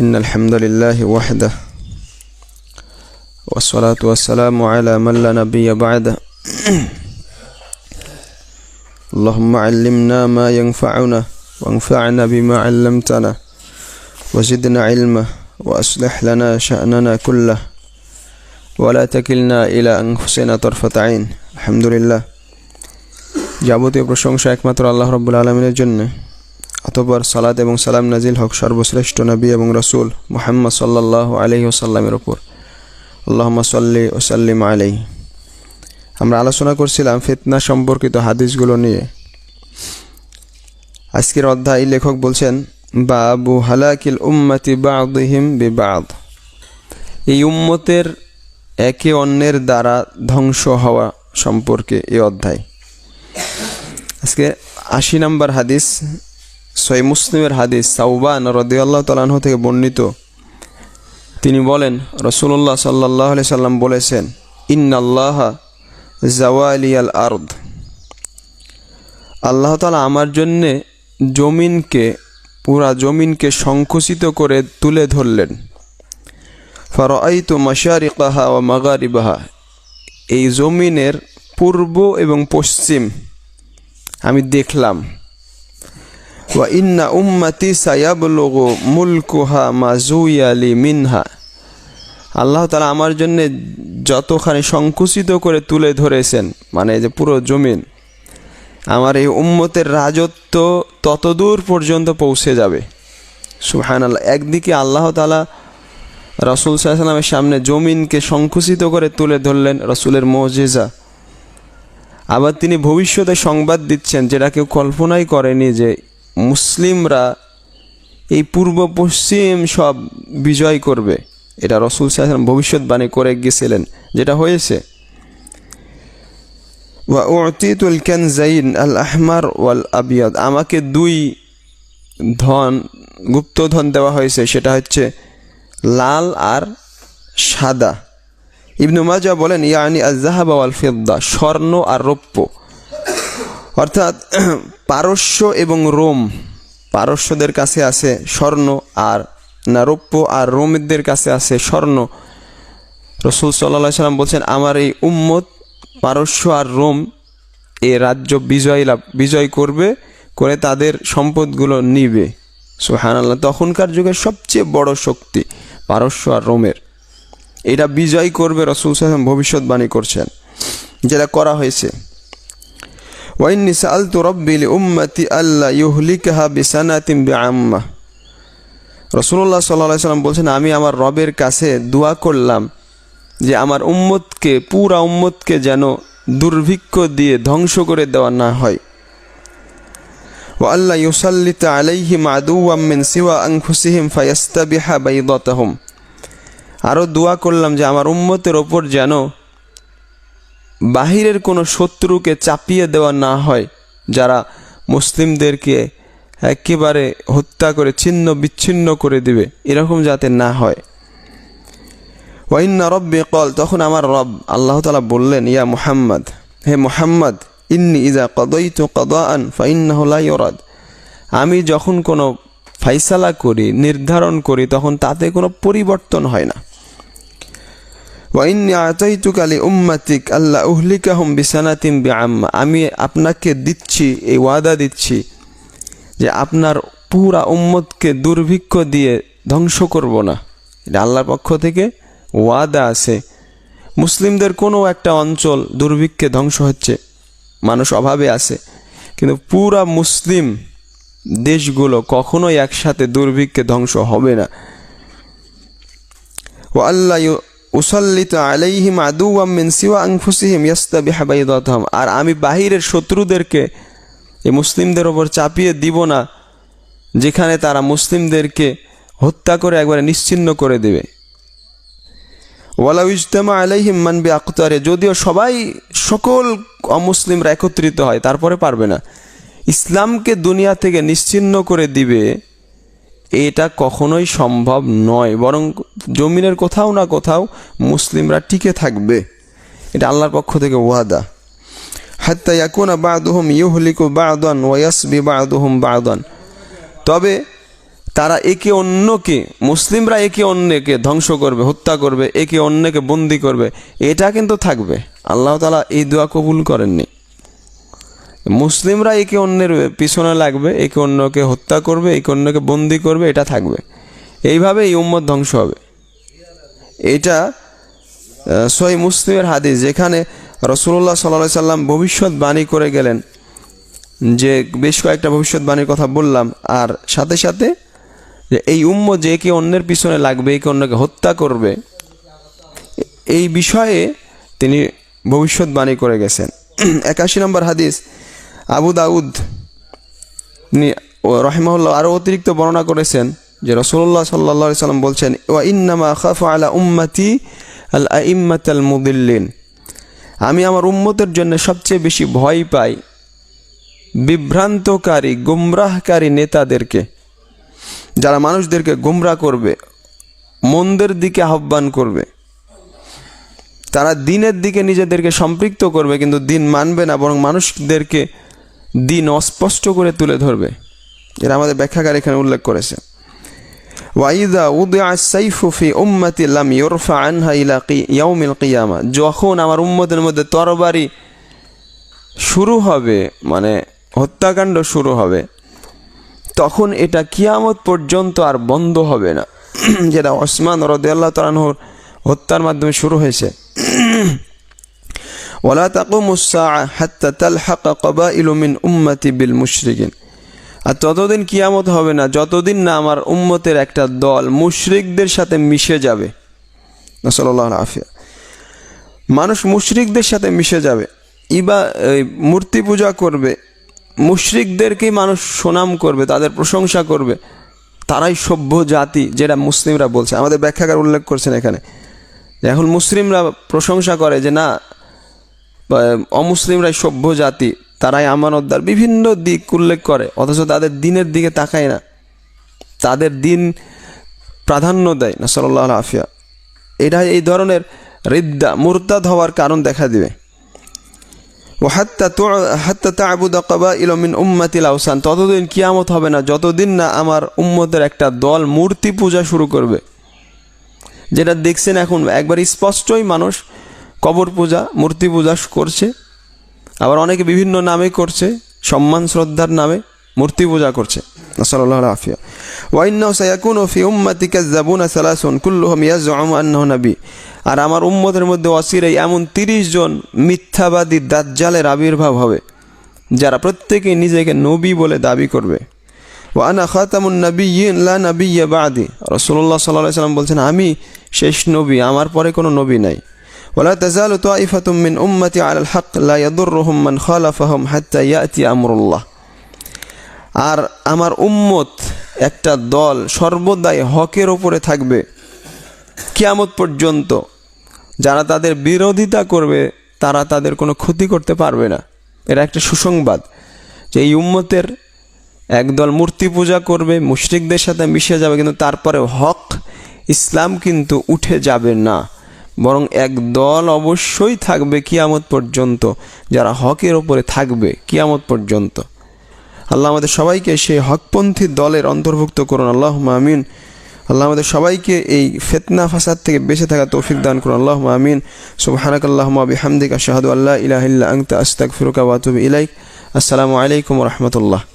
إن الحمد لله وحده والصلاة والسلام على من لا نبي بعده اللهم علمنا ما ينفعنا وانفعنا بما علمتنا وزدنا علما وأصلح لنا شأننا كله ولا تكلنا إلى أنفسنا طرفة عين الحمد لله যাবতীয় প্রশংসা একমাত্র আল্লাহ রব্বুল আলমিনের জন্য অতপর সালাদ এবং সালাম নাজিল হক সর্বশ্রেষ্ঠ নবী এবং রসুল মোহাম্মদ সাল্লাহ আলহি ওসাল্লামের ওপর আল্লাহম্মা সাল্লি ওসাল্লিম আলাই আমরা আলোচনা করছিলাম ফিতনা সম্পর্কিত হাদিসগুলো নিয়ে। আজকের অধ্যায় লেখক বলছেন, বাবু হালাকিল উম্মতি বাদিহিম বিবাদ। এই উম্মতের একে অন্যের দ্বারা ধ্বংস হওয়া সম্পর্কে এই অধ্যায়। আজকে আশি নম্বর হাদিস সই মুসলিমের হাদিস সাউবান রদিয়াল্লাহ তালাহ থেকে বর্ণিত। তিনি বলেন রসুল্লাহ সাল্লাহ সাল্লাম বলেছেন, ইন্নাল্লাহ জাওয়ালিয়াল আর্দ। আল্লাহ তালা আমার জন্যে জমিনকে, পুরা জমিনকে সংকুচিত করে তুলে ধরলেন। ফরাইতু মাশারিকাহা ও মাগারিবাহা। এই জমিনের পূর্ব এবং পশ্চিম আমি দেখলাম। ওয়া ইন্না উম্মাতি সায়াবলগো মুলকুহা মাজুয়ালি মিনহা আল্লাহ তালা আমার জন্য যতখানি সংকুচিত করে তুলে ধরেছেন মানে যে পুরো জমিন, আমার এই উম্মতের রাজত্ব ততদূর পর্যন্ত পৌঁছে যাবে। সুহান আল্লাহ একদিকে আল্লাহ তালা রসুল সাল্লামের সামনে জমিনকে সংকুচিত করে তুলে ধরলেন রসুলের মজেজা। আবার তিনি ভবিষ্যতে সংবাদ দিচ্ছেন, যেটা কেউ কল্পনাই করেনি যে মুসলিমরা এই পূর্ব পশ্চিম সব বিজয় করবে। এটা রসুল সাহেব ভবিষ্যৎবাণী করে গিয়েছিলেন যেটা হয়েছে ওয়াতিতুল জাইন আল আহমার ওয়াল আবিয়াদ আমাকে দুই ধন গুপ্তধন দেওয়া হয়েছে। সেটা হচ্ছে লাল আর সাদা। ইবনু মাজা বলেন, ইয়ানি আজাহাবা ওয়াল ফেদ্দা স্বর্ণ আর রৌপ্য। অর্থাৎ পারস্য এবং রোম, পারস্যদের কাছে আছে স্বর্ণ আর না রৌপ্য আর রোমদের কাছে আছে স্বর্ণ। রসুল সাল্লা সাল্লাম বলছেন, আমার এই উম্মত পারস্য আর রোম, এ রাজ্য বিজয় লাভ, বিজয় করবে, করে তাদের সম্পদগুলো নিবে। সোহান আল্লাহ তখনকার যুগের সবচেয়ে বড় শক্তি পারস্য আর রোমের। এটা বিজয় করবে রসুল সাহেব ভবিষ্যৎবাণী করছেন। যেটা করা হয়েছে। ওয়াইনি সালতু রব্বিল উম্মতি আল্লাহ ইউহলিকাহা বিসানাতিম বিআম্মা রসুল্লাহ সাল্লাহ সাল্লাম বলছেন, আমি আমার রবের কাছে দোয়া করলাম যে আমার উম্মতকে, পুরা উম্মতকে যেন দুর্ভিক্ষ দিয়ে ধ্বংস করে দেওয়া না হয়। ও আল্লাহ ইউসাল্লিতা আলাইহিম আদুয়াম মিন সিওয়া আনফুসিহিম ফায়াস্তাবিহা বাইদাতাহুম। আরও দোয়া করলাম যে আমার উম্মতের ওপর যেন বাহিরের কোনো শত্রুকে চাপিয়ে দেওয়া না হয়, যারা মুসলিমদেরকে একেবারে হত্যা করে ছিন্ন বিচ্ছিন্ন করে দিবে, এরকম যাতে না হয়। ওয়াইন্না রব্বে কল তখন আমার রব আল্লাহ তালা বললেন, ইয়া মুহাম্মদ, হে মুহাম্মদ, ইন্নি ইজা কদই তো কদান ফাইন্নাহলাইরাদ আমি যখন কোনো ফাইসালা করি, নির্ধারণ করি, তখন তাতে কোনো পরিবর্তন হয় না। ওয়াইন্নি আতাইতুক আলী উম্মাতিক আল্লাহ উহলিকাহুম বিসানাতিম বিআম্মা। আমি আপনাকে দিচ্ছি, এই ওয়াদা দিচ্ছি যে আপনার পুরা উম্মতকে দুর্ভিক্ষ দিয়ে ধ্বংস করব না। এটা আল্লাহর পক্ষ থেকে ওয়াদা আছে। মুসলিমদের কোনো একটা অঞ্চল দুর্ভিক্ষে ধ্বংস হচ্ছে, মানুষ অভাবে আছে। কিন্তু পুরা মুসলিম দেশগুলো কখনোই একসাথে দুর্ভিক্ষে ধ্বংস হবে না। ও আল্লাহ বাইদাতহুম। আর আমি বাহিরের শত্রুদেরকে, এই মুসলিমদের ওপর চাপিয়ে দিব না, যেখানে তারা মুসলিমদেরকে হত্যা করে একবারে নিশ্চিন্ন করে দেবে। ওয়ালা ইজতামা আলাইহিম মানবি আক্তারে যদিও সবাই সকল অমুসলিমরা একত্রিত হয়, তারপরে পারবে না। ইসলামকে দুনিয়া থেকে নিশ্চিন্ন করে দিবে, এটা কখনোই সম্ভব নয়, বরং জমিনের কোথাও না কোথাও মুসলিমরা টিকে থাকবে। এটা আল্লাহর পক্ষ থেকে ওয়াদা। হাত্তা ইয়াকুনা বাদুহুম ইউহলিকু বাদান ওয়াসবি বাদুহুম বাদান। তবে তারা একে অন্যকে, মুসলিমরা একে অন্যকে ধ্বংস করবে, হত্যা করবে, একে অন্যকে বন্দি করবে, এটা কিন্তু থাকবে। আল্লাহ তালা এই দোয়া কবুল করেননি। মুসলিমরা একে অন্যের পিছনে লাগবে, একে অন্যকে হত্যা করবে, একে অন্যকে বন্দি করবে, এটা থাকবে। এইভাবে এই উম্মত ধ্বংস হবে। এটা সই মুসলিমের হাদিস যেখানে রসুল্লাহ সাল্লা সাল্লাম ভবিষ্যৎবাণী করে গেলেন যে বেশ কয়েকটা ভবিষ্যৎবাণীর কথা বললাম আর সাথে সাথে যে এই উম্ম যে কে অন্যের পিছনে লাগবে, একে অন্যকে হত্যা করবে, এই বিষয়ে তিনি ভবিষ্যৎবাণী করে গেছেন। একাশি নম্বর হাদিস, আবু দাউদ রহিমাহুল্লাহ আরও অতিরিক্ত বর্ণনা করেছেন। যে রসুল্লাহ সাল্লা সাল্লাম বলছেন, ওয়া ইন্নামা খাফ আলা উম্মাতি আল আইম্মাত আল মুদিল্লিন। আমি আমার উম্মতের জন্য সবচেয়ে বেশি ভয় পাই বিভ্রান্তকারী, গুমরাহকারী নেতাদেরকে, যারা মানুষদেরকে গুমরা করবে, মন্দের দিকে আহ্বান করবে। তারা দিনের দিকে নিজেদেরকে সম্পৃক্ত করবে, কিন্তু দিন মানবে না, বরং মানুষদেরকে দিন অস্পষ্ট করে তুলে ধরবে। এরা আমাদের ব্যাখ্যাকার এখানে উল্লেখ করেছে। ওয়াইদা উদয়া সাইফু ফি উম্মতি লাম ইউরফা আনহা ইলা ইয়াউমিল কিয়ামা যখন আমার উম্মতের মধ্যে তরবারি শুরু হবে মানে হত্যাকাণ্ড শুরু হবে, তখন এটা কিয়ামত পর্যন্ত আর বন্ধ হবে না। যেটা ওসমান রদিয়াল্লাহ তালানহর হত্যার মাধ্যমে শুরু হয়েছে। ওলা তাকুমুসা হাত্তা তালহাকা কবা ইলুমিন উম্মতি বিল মুশরিকিন। আর ততদিন কিয়ামত হবে না, যতদিন না আমার উম্মতের একটা দল মুশরিকদের সাথে মিশে যাবে। আফিয়া। মানুষ মুশরিকদের সাথে মিশে যাবে, ইবা মূর্তি পূজা করবে, মুশরিকদেরকেই মানুষ সুনাম করবে, তাদের প্রশংসা করবে। তারাই সভ্য জাতি, যেটা মুসলিমরা বলছে। আমাদের ব্যাখ্যাকার উল্লেখ করছেন এখানে। এখন মুসলিমরা প্রশংসা করে যে না অমুসলিমরাই সভ্য জাতি। তারাই আমানতদার। বিভিন্ন দিক উল্লেখ করে, অথচ তাদের দিনের দিকে তাকায় না। তাদের দিন প্রাধান্য দেয় না সাল্লাহ আফিয়া এটা এই ধরনের রিদ্দা, মুরতাদ হওয়ার কারণ দেখা দিবে। হাত্তা তো, হাত্তা তাবুদা কবা ইলমিন উম্মাতিল আউসান ততদিন কিয়ামত হবে না, যতদিন না আমার উম্মতের একটা দল মূর্তি পূজা শুরু করবে। যেটা দেখছেন এখন, একবার স্পষ্টই মানুষ কবর পূজা, মূর্তি পূজা করছে। আবার অনেকে বিভিন্ন নামে করছে, সম্মান, শ্রদ্ধার নামে মূর্তি পূজা করছে। সাল্লাহ নবী। আর আমার উম্মতের মধ্যে অচিরেই এমন তিরিশ জন মিথ্যাবাদী দাজ্জালের আবির্ভাব হবে, যারা প্রত্যেকে নিজেকে নবী বলে দাবি করবে। ওয়ানা নবিয়্যা বাদি। আলাইহি সাল্লাম বলছেন, আমি শেষ নবী, আমার পরে কোনো নবী নাই। ولا تزال طائفة من أمتي على الحق لا يضرهم من خالفهم حتى يأتي أمر الله আর আমার উম্মত একটা দল সর্বদাই হকের ওপরে থাকবে কিয়ামত পর্যন্ত যারা তাদের বিরোধিতা করবে তারা তাদের কোনো ক্ষতি করতে পারবে না এটা একটা সুসংবাদ যে এই উম্মতের একদল মূর্তি পূজা করবে মুশরিকদের সাথে মিশে যাবে কিন্তু তারপরে হক ইসলাম কিন্তু উঠে যাবে না বরং এক দল অবশ্যই থাকবে কিয়ামত পর্যন্ত, যারা হকের ওপরে থাকবে কিয়ামত পর্যন্ত। আল্লাহ আমাদের সবাইকে সেই হকপন্থী দলের অন্তর্ভুক্ত করুন আল্লাহ আমিন। আল্লাহ আমাদের সবাইকে এই ফেতনা ফাসাদ থেকে বেঁচে থাকা তৌফিক দান করুন আল্লাহ আমিন। সুবহানাক আল্লাহুম্মা বিহামদিকা আশহাদু আল্লা ইলাহা ইল্লা আনতা আস্তাগফিরুকা ওয়া আতুবু ইলাইক। আসসালামু আলাইকুম রাহমাতুল্লাহ।